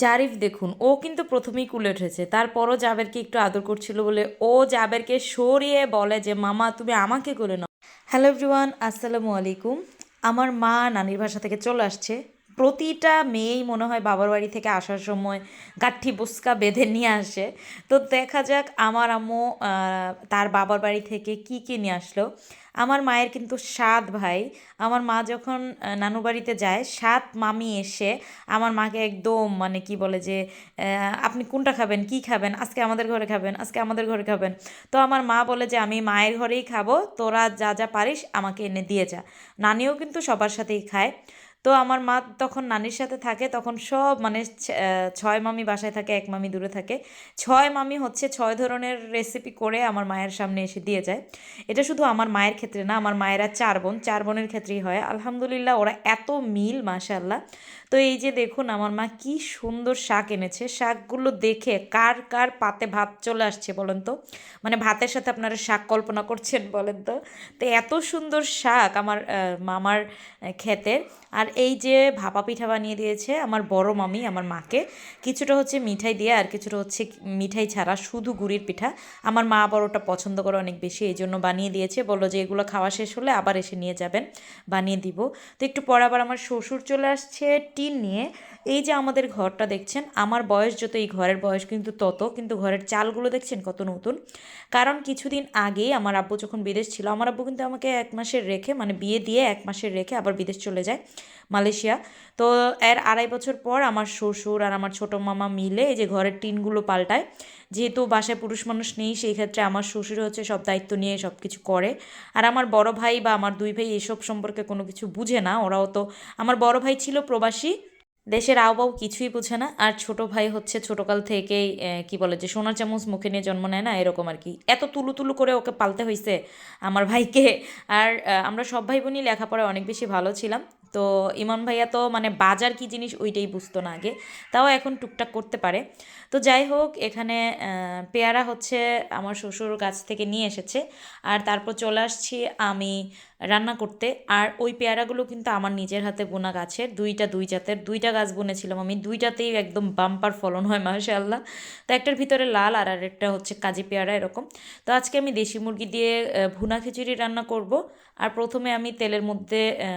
জারিফ দেখুন, ও কিন্তু প্রথমেই কুলে উঠেছে। তারপরও জাবেরকে একটু আদর করছিল বলে ও জাবেরকে সরিয়ে বলে যে, মামা, তুমি আমাকে কোলে নাও। হ্যালো এভরিওয়ান, আসসালামু আলাইকুম। আমার মা নানির ভাষা থেকে চলে আসছে। প্রতিটা মেয়েই মনে হয় বাবার বাড়ি থেকে আসার সময় গাঠি বুসকা বেঁধে নিয়ে আসে। তো দেখা যাক আমার আম্মু তার বাবার বাড়ি থেকে কি কি নিয়ে আসলো। আমার মায়ের কিন্তু সাত ভাই। আমার মা যখন নানু বাড়িতে যায়, সাত মামি এসে আমার মাকে একদম মানে কি বলে যে আপনি কোনটা খাবেন, কি খাবেন, আজকে আমাদের ঘরে খাবেন, আজকে আমাদের ঘরে খাবেন। তো আমার মা বলে যে, আমি মায়ের ঘরেই খাব, তোরা যা যা পারিস আমাকে এনে দিয়ে যা। নানিও কিন্তু সবার সাথেই খায়। তো আমার মা তখন নানির সাথে থাকে, তখন সব মানে ছয় মামি বাসায় থাকে, এক মামি দূরে থাকে। ছয় মামি হচ্ছে ছয় ধরনের রেসিপি করে আমার মায়ের সামনে এসে দিয়ে যায়। এটা শুধু আমার মায়ের ক্ষেত্রে না, আমার মায়েরা চার বোন, চার বোনের ক্ষেত্রেই হয়। আলহামদুলিল্লাহ ওরা এত মিল মাশাল্লাহ তো এই যে দেখুন, আমার মা কি সুন্দর শাক এনেছে। শাকগুলো দেখে কার কার পাতে ভাত চলে আসছে বলেন তো? মানে ভাতের সাথে আপনারা শাক কল্পনা করছেন বলেন তো? তো এত সুন্দর শাক আমার মামার ক্ষেতের। আর এই যে ভাপা পিঠা বানিয়ে দিয়েছে আমার বড় মামি, আমার মাকে। কিছুটা হচ্ছে মিঠাই দিয়ে আর কিছুটা হচ্ছে মিঠাই ছাড়া শুধু গুড়ির পিঠা। আমার মা আবার ওটা পছন্দ করে অনেক বেশি, এই জন্য বানিয়ে দিয়েছে। বলল যে এগুলো খাওয়া শেষ হলে আবার এসে নিয়ে যাবেন, বানিয়ে দিব। তো একটু পর আবার আমার শ্বশুর চলে আসছে টিন নিয়ে এই যে আমাদের ঘরটা দেখছেন, আমার বয়স যত, এই ঘরের বয়স কিন্তু তত, কিন্তু ঘরের চালগুলো দেখছেন কত নতুন। কারণ কিছুদিন আগেই আমার আব্বু যখন বিদেশ ছিল, আমার আব্বু কিন্তু আমাকে এক মাসের রেখে মানে বিয়ে দিয়ে এক মাসের রেখে আবার বিদেশ চলে যায়, মালয়েশিয়া। তো এর আড়াই বছর পর আমার শ্বশুর আর আমার ছোটো মামা মিলে এই যে ঘরের টিনগুলো পাল্টায় যেহেতু বাসায় পুরুষ মানুষ নেই সেই ক্ষেত্রে আমার শ্বশুর হচ্ছে সব দায়িত্ব নিয়ে সব কিছু করে। আর আমার বড় ভাই বা আমার দুই ভাই এসব সম্পর্কে কোনো কিছু বুঝে না। ওরাও তো, আমার বড় ভাই ছিল প্রবাসী, দেশের আবহাও কিছুই বুঝে না। আর ছোট ভাই হচ্ছে ছোটকাল থেকেই কি বলে যে সোনার চামচ মুখে নিয়ে জন্ম নেয় না, এরকম আর কি। এত তুলু তুলু করে ওকে পালতে হয়েছে আমার ভাইকে। আর আমরা সব ভাই বোনই লেখাপড়ায় অনেক বেশি ভালো ছিলাম। তো ইমন ভাইয়া তো মানে বাজার কি জিনিস ওইটাই বুঝতো না আগে তাও এখন টুকটাক করতে পারে। তো যাই হোক এখানে পেয়ারা হচ্ছে আমার শ্বশুর কাছ থেকে নিয়ে এসেছে আর তারপর চলে আসছি আমি রান্না করতে। আর ওই পেয়ারাগুলো কিন্তু আমার নিজের হাতে বোনা গাছের দুইটা দুই জাতের দুইটা গাছ বুনেছিলাম আমি দুইটাতেই একদম বাম্পার ফলন হয় মাশাআল্লাহ। তো একটার ভিতরে লাল আর আরেকটা হচ্ছে কাজি পেয়ারা এরকম। তো আজকে আমি দেশি মুরগি দিয়ে ভুনা খিচুড়ি রান্না করব। আর প্রথমে আমি তেলের মধ্যে আহ,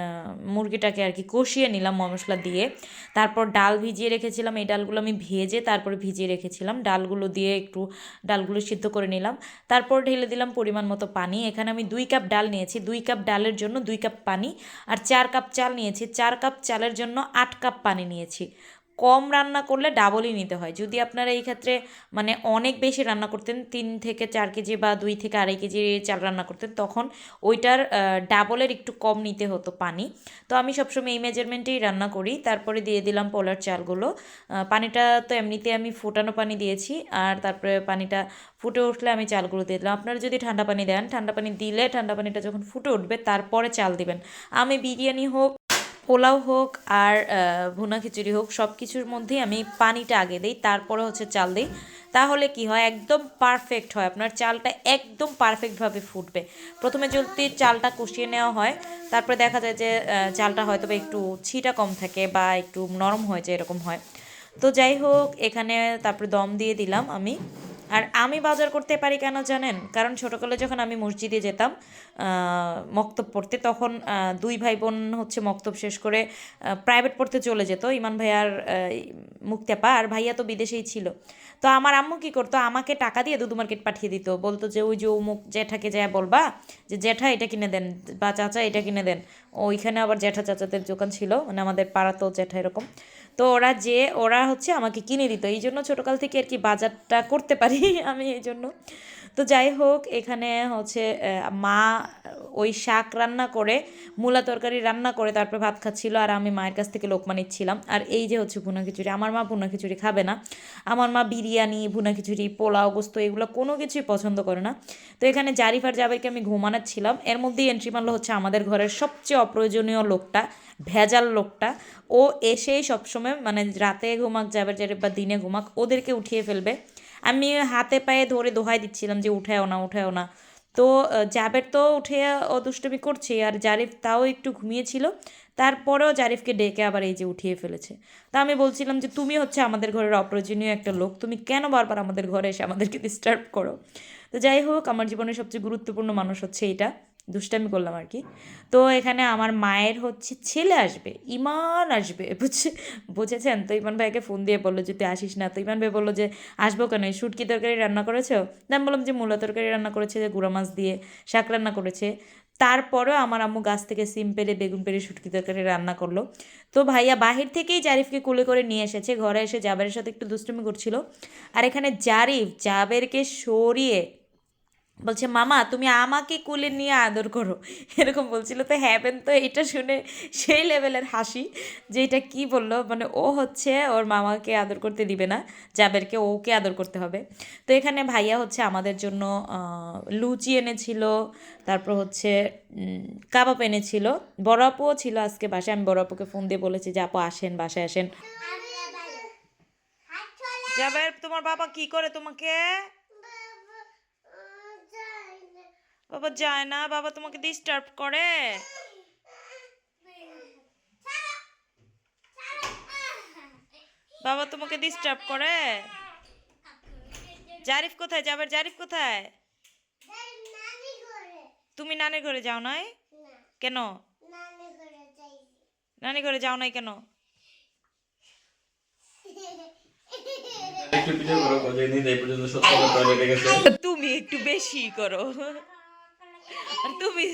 মুরগিটাকে আর কি কষিয়ে নিলাম মশলা দিয়ে। তারপর ডাল ভিজিয়ে রেখেছিলাম, এই ডালগুলো আমি ভেজে তারপরে ভিজিয়ে রেখেছিলাম। ডালগুলো দিয়ে একটু ডালগুলো সিদ্ধ করে নিলাম। তারপর ঢেলে দিলাম পরিমাণ মতো পানি। এখানে আমি দুই কাপ ডাল নিয়েছি, দুই কাপ ডালের জন্য দুই কাপ পানি আর চার কাপ চাল নিয়েছি। চার কাপ চালের জন্য আট কাপ পানি নিয়েছি। কম রান্না করলে ডাবলই নিতে হয়। যদি আপনারা এই ক্ষেত্রে মানে অনেক বেশি রান্না করতেন, তিন থেকে চার কেজি বা দুই থেকে আড়াই কেজি চাল রান্না করতেন, তখন ওইটার ডাবলের একটু কম নিতে হতো পানি। তো আমি সবসময় এই মেজারমেন্টেই রান্না করি। তারপরে দিয়ে দিলাম পোলার চালগুলো। পানিটা তো এমনিতে আমি ফুটানো পানি দিয়েছি, আর তারপরে পানিটা ফুটে উঠলে আমি চালগুলো দিয়ে দিলাম। আপনারা যদি ঠান্ডা পানি দেন, ঠান্ডা পানি দিলে ঠান্ডা পানিটা যখন ফুটে উঠবে, তারপরে চাল দিবেন। আমি বিরিয়ানি হোক পোলাও হোক আর ভুনা খিচুড়ি হোক সব কিছুর মধ্যেই আমি পানিটা আগে দিই, তারপরে হচ্ছে চাল দিই। তাহলে কি হয়? একদম পারফেক্ট হয়। আপনার চালটা একদম পারফেক্টভাবে ফুটবে। প্রথমে যদি চালটা কষিয়ে নেওয়া হয়, তারপরে দেখা যায় যে চালটা হয়তো একটু ছিটা কম থাকে বা একটু নরম হয়ে যায়, এরকম হয়। তো যাই হোক, এখানে তারপরে দম দিয়ে দিলাম আমি। আর আমি বাজার করতে পারি কেন জানেন? কারণ ছোটোকালে যখন আমি মসজিদে যেতাম মক্তব পড়তে, তখন দুই ভাই বোন হচ্ছে মক্তব শেষ করে প্রাইভেট পড়তে চলে যেত, ইমান ভাইয়ার মুক্তাপা আর ভাইয়া তো বিদেশেই ছিল। তো আমার আম্মু কী করতো, আমাকে টাকা দিয়ে দুদু মার্কেট পাঠিয়ে দিত। বলতো যে, ওই যে অমুক জ্যাঠাকে যায় বলবা, যে জ্যাঠা এটা কিনে দেন বা চাচা এটা কিনে দেন। ওইখানে আবার জ্যাঠা চাচাদের দোকান ছিল মানে আমাদের পাড়াতেও জ্যাঠা এরকম। তো ওরা যে, ওরা হচ্ছে আমাকে কিনে দিত। এই জন্য ছোটোকাল থেকে আর কি বাজারটা করতে পারি আমি এই জন্য। তো যাই হোক, এখানে হচ্ছে মা ওই শাক রান্না করে, মূলা তরকারি রান্না করে তারপরে ভাত খাচ্ছিল আর আমি মায়ের কাছ থেকে লোকমা নিচ্ছিলাম আর এই যে হচ্ছে ভুনা খিচুড়ি, আমার মা ভুনা খিচুড়ি খাবে না। আমার মা বিরিয়ানি, ভুনা খিচুড়ি, পোলাও, গোস্ত এগুলো কোনো কিছুই পছন্দ করে না। তো এখানে জারিফার জাবেরকে আমি ঘুমানাচ্ছিলাম এর মধ্যেই এন্ট্রি মারলো হচ্ছে আমাদের ঘরের সবচেয়ে অপ্রয়োজনীয় লোকটা, ভেজাল লোকটা। ও এসেই সবসময় মানে রাতে ঘুমাক, জাবের জারিফ বা দিনে ঘুমাক, ওদেরকে উঠিয়ে ফেলবে। আমি হাতে পায়ে ধরে দোহাই দিচ্ছিলাম যে উঠায়ও না উঠায়ও না। তো জাবের তো উঠে ও করছে আর জারিফ তাও একটু ঘুমিয়েছিল। তারপরেও জারিফকে ডেকে আবার এই যে উঠিয়ে ফেলেছে। তা আমি বলছিলাম যে, তুমি হচ্ছে আমাদের ঘরের অপ্রয়োজনীয় একটা লোক। তুমি কেন বারবার আমাদের ঘরে এসে আমাদেরকে ডিস্টার্ব করো? তো যাই হোক, আমার জীবনের সবচেয়ে গুরুত্বপূর্ণ মানুষ হচ্ছে এটা। দুষ্টামি করলাম আর কি। তো এখানে আমার মায়ের হচ্ছে ছেলে আসবে, ইমান আসবে, বুঝছে? বুঝেছেন? তো ইমান ভাইকে ফোন দিয়ে বলল যে, তুই আসিস না? তো ইমান ভাই বলল যে, আসব কেন? শুটকি তরকারি রান্না করেছ? আমি বললাম যে, মূলা তরকারি রান্না করেছে, যে গুঁড়া মাছ দিয়ে শাক রান্না করেছে। তারপরেও আমার আম্মু গাছ থেকে সিম পেরে বেগুন পেরে শুটকি তরকারি রান্না করল। তো ভাইয়া বাহির থেকেই জারিফকে কুলে করে নিয়ে এসেছে, ঘরে এসে জাবের সাথে একটু দুষ্টুমি করছিল। আর এখানে জারিফ জাবেরকে সরিয়ে বলছে মামা তুমি আমাকে কুলে নিয়ে আদর করো। এরকম বলছিল। তো হ্যাভেন তো এটা শুনে সেই লেভেলের হাসি যে এটা কি বলল? মানে ও হচ্ছে ওর মামাকে আদর করতে দিবে না জাবেরকে ওকে আদর করতে হবে। তো এখানে ভাইয়া হচ্ছে আমাদের জন্য লুচি এনেছিল তারপর হচ্ছে উম, কাবাব এনেছিল। বড় আপুও ছিল আজকে বাসায় আমি বড় আপুকে ফোন দিয়ে বলেছি যে আপু আসেন বাসায় আসেন। জাবের তোমার বাবা কি করে তোমাকে? বাবা যায় না বাবা তোমাকে ডিস্টার্ব করে। বাবা তোমাকে ডিস্টার্ব করে। জারিফ কোথায়? যাবে জারিফ কোথায়? তুমি নানির ঘরে যাও নাই? কেন? নানি ঘরে যাও নাই কেন? তুমি একটু বেশি করো। আর তুমি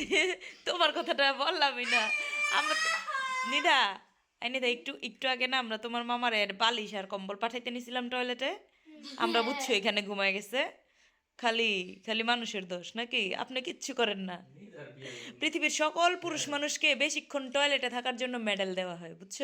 তোমার কথাটা বললামই না। আমরা নিদা এই নিদা একটু একটু আগে না আমরা তোমার মামার এর বালিশ আর কম্বল পাঠাইতে নিছিলাম টয়লেটে আমরা বুঝছ এখানে ঘুমায় গেছে। খালি খালি মানুষের দোষ নাকি? আপনি কিচ্ছু করেন না। পৃথিবীর সকল পুরুষ মানুষকে বেশিক্ষণ টয়লেটে থাকার জন্য মেডেল দেওয়া হয় বুঝছ?